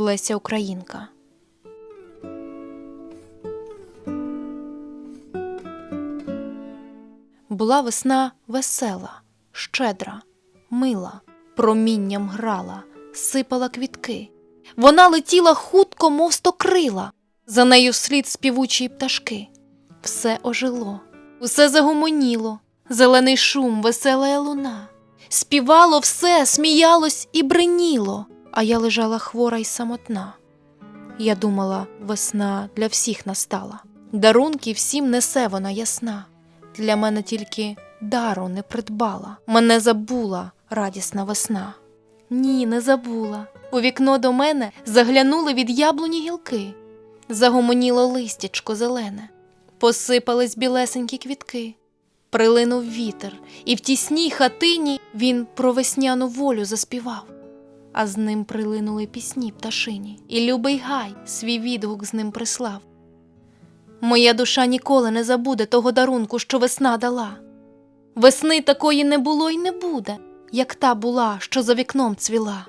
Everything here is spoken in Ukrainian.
Леся Українка. Була весна весела, щедра, мила, промінням грала, сипала квітки. Вона летіла хутко, мов стокрила, за нею вслід співучі пташки. Все ожило, усе загомоніло, зелений шум, весела луна. Співало все, сміялось і бриніло, а я лежала хвора й самотна. Я думала, весна для всіх настала. Дарунки всім несе вона ясна. Для мене тільки дару не придбала. Мене забула радісна весна. Ні, не забула. У вікно до мене заглянули від яблуні гілки. Загомоніло листячко зелене, посипались білесенькі квітки. Прилинув вітер, і в тісній хатині він про весняну волю заспівав, а з ним прилинули пісні пташині, і любий гай свій відгук з ним прислав. Моя душа ніколи не забуде того дарунку, що весна дала. Весни такої не було й не буде, як та була, що за вікном цвіла.